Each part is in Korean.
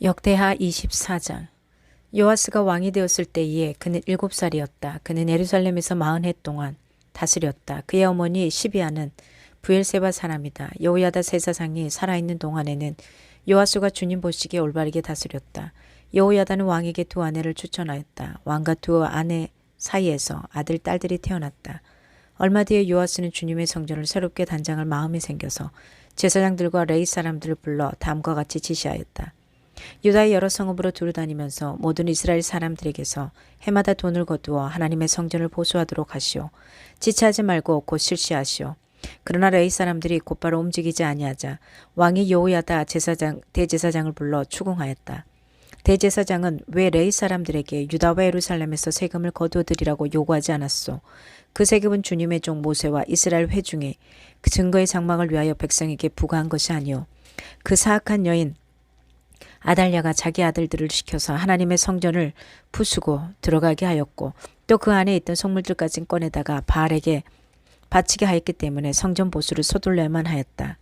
역대하 24장 요아스가 왕이 되었을 때에 그는 일곱 살이었다. 그는 예루살렘에서 마흔 해 동안 다스렸다. 그의 어머니 시비아는 부엘세바 사람이다. 여호야다 세사상이 살아있는 동안에는 요아스가 주님 보시기에 올바르게 다스렸다. 여호야다는 왕에게 두 아내를 추천하였다. 왕과 두 아내 사이에서 아들, 딸들이 태어났다. 얼마 뒤에 요아스는 주님의 성전을 새롭게 단장할 마음이 생겨서 제사장들과 레이 사람들을 불러 다음과 같이 지시하였다. 유다의 여러 성읍으로 두루 다니면서 모든 이스라엘 사람들에게서 해마다 돈을 거두어 하나님의 성전을 보수하도록 하시오. 지체하지 말고 곧 실시하시오. 그러나 레이 사람들이 곧바로 움직이지 아니하자 왕이 여호야다 제사장 대제사장을 불러 추궁하였다. 대제사장은 왜 레이 사람들에게 유다와 예루살렘에서 세금을 거두어들이라고 요구하지 않았소? 그 세금은 주님의 종 모세와 이스라엘 회중의 그 증거의 장막을 위하여 백성에게 부과한 것이 아니오. 그 사악한 여인 아달랴가 자기 아들들을 시켜서 하나님의 성전을 부수고 들어가게 하였고 또 그 안에 있던 성물들까지 꺼내다가 바알에게 바치게 하였기 때문에 성전 보수를 서둘러야만 하였다.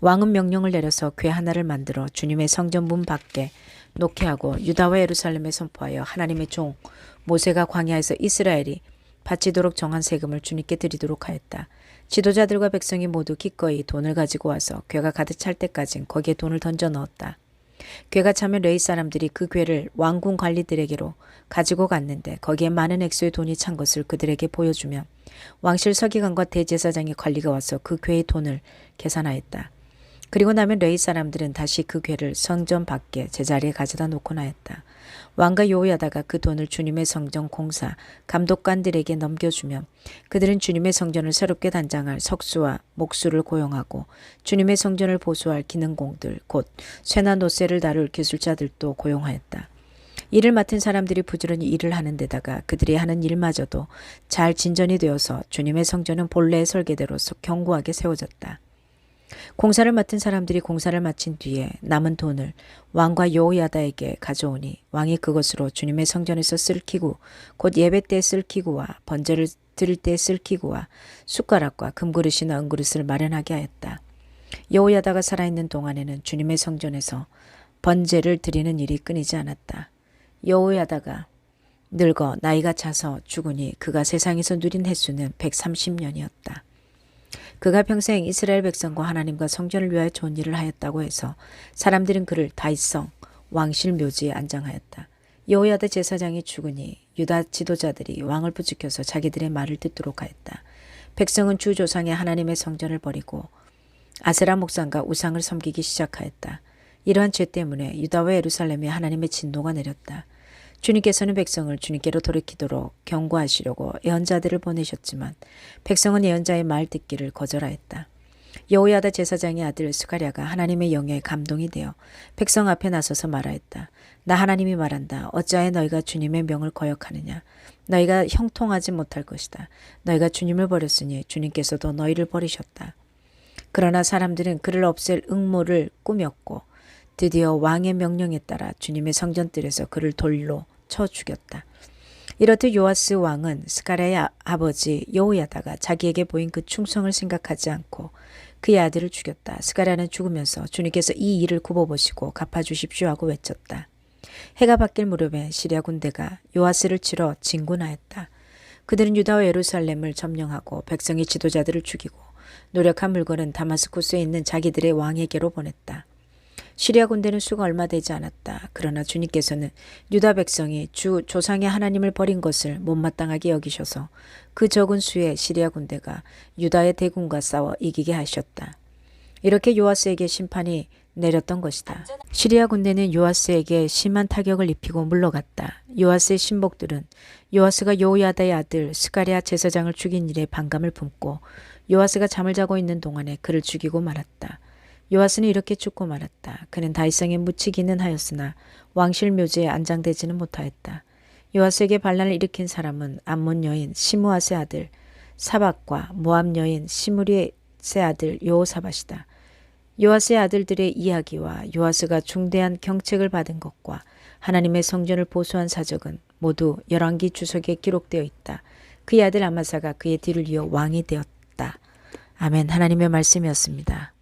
왕은 명령을 내려서 궤 하나를 만들어 주님의 성전 문 밖에 놓게 하고 유다와 예루살렘에 선포하여 하나님의 종 모세가 광야에서 이스라엘이 바치도록 정한 세금을 주님께 드리도록 하였다. 지도자들과 백성이 모두 기꺼이 돈을 가지고 와서 궤가 가득 찰 때까진 거기에 돈을 던져 넣었다. 괴가 차면 레이 사람들이 그 괴를 왕궁 관리들에게로 가지고 갔는데 거기에 많은 액수의 돈이 찬 것을 그들에게 보여주며 왕실 서기관과 대제사장의 관리가 와서 그 괴의 돈을 계산하였다. 그리고 나면 레이 사람들은 다시 그 괴를 성전 밖에 제자리에 가져다 놓고 나였다. 왕과 요호야다가 그 돈을 주님의 성전 공사 감독관들에게 넘겨주며 그들은 주님의 성전을 새롭게 단장할 석수와 목수를 고용하고 주님의 성전을 보수할 기능공들 곧 쇠나 노쇠를 다룰 기술자들도 고용하였다. 일을 맡은 사람들이 부지런히 일을 하는 데다가 그들이 하는 일마저도 잘 진전이 되어서 주님의 성전은 본래의 설계대로 견고하게 세워졌다. 공사를 맡은 사람들이 공사를 마친 뒤에 남은 돈을 왕과 여호야다에게 가져오니 왕이 그것으로 주님의 성전에서 쓸 기구 곧 예배 때쓸 기구와 번제를 드릴 때쓸 기구와 숟가락과 금그릇이나 은그릇을 마련하게 하였다. 여호야다가 살아있는 동안에는 주님의 성전에서 번제를 드리는 일이 끊이지 않았다. 여호야다가 늙어 나이가 차서 죽으니 그가 세상에서 누린 횟수는 130년이었다. 그가 평생 이스라엘 백성과 하나님과 성전을 위하여 좋은 일을 하였다고 해서 사람들은 그를 다이성 왕실 묘지에 안장하였다. 여호야다 제사장이 죽으니 유다 지도자들이 왕을 부추겨서 자기들의 말을 듣도록 하였다. 백성은 주 조상의 하나님의 성전을 버리고 아세라 목상과 우상을 섬기기 시작하였다. 이러한 죄 때문에 유다와 예루살렘에 하나님의 진노가 내렸다. 주님께서는 백성을 주님께로 돌이키도록 경고하시려고 예언자들을 보내셨지만 백성은 예언자의 말 듣기를 거절하였다. 여호야다 제사장의 아들 스가랴가 하나님의 영에 감동이 되어 백성 앞에 나서서 말하였다. 나 하나님이 말한다. 어찌하여 너희가 주님의 명을 거역하느냐. 너희가 형통하지 못할 것이다. 너희가 주님을 버렸으니 주님께서도 너희를 버리셨다. 그러나 사람들은 그를 없앨 응모를 꾸몄고 드디어 왕의 명령에 따라 주님의 성전뜰에서 그를 돌로 쳐 죽였다. 이렇듯 요아스 왕은 스가랴의 아버지 여호야다가 자기에게 보인 그 충성을 생각하지 않고 그의 아들을 죽였다. 스가랴는 죽으면서 주님께서 이 일을 굽어보시고 갚아주십시오 하고 외쳤다. 해가 바뀔 무렵에 시리아 군대가 요아스를 치러 진군하였다. 그들은 유다와 예루살렘을 점령하고 백성의 지도자들을 죽이고 노력한 물건은 다마스쿠스에 있는 자기들의 왕에게로 보냈다. 시리아 군대는 수가 얼마 되지 않았다. 그러나 주님께서는 유다 백성이 주 조상의 하나님을 버린 것을 못마땅하게 여기셔서 그 적은 수의 시리아 군대가 유다의 대군과 싸워 이기게 하셨다. 이렇게 요아스에게 심판이 내렸던 것이다. 시리아 군대는 요아스에게 심한 타격을 입히고 물러갔다. 요아스의 신복들은 요아스가 요야다의 아들 스가랴 제사장을 죽인 일에 반감을 품고 요아스가 잠을 자고 있는 동안에 그를 죽이고 말았다. 요아스는 이렇게 죽고 말았다. 그는 다이성에 묻히기는 하였으나 왕실 묘지에 안장되지는 못하였다. 요아스에게 반란을 일으킨 사람은 암몬 여인 시무아스의 아들 사박과 모압 여인 시무리의 아들 요사밭이다. 요아스의 아들들의 이야기와 요아스가 중대한 경책을 받은 것과 하나님의 성전을 보수한 사적은 모두 열왕기 주석에 기록되어 있다. 그의 아들 아마사가 그의 뒤를 이어 왕이 되었다. 아멘. 하나님의 말씀이었습니다.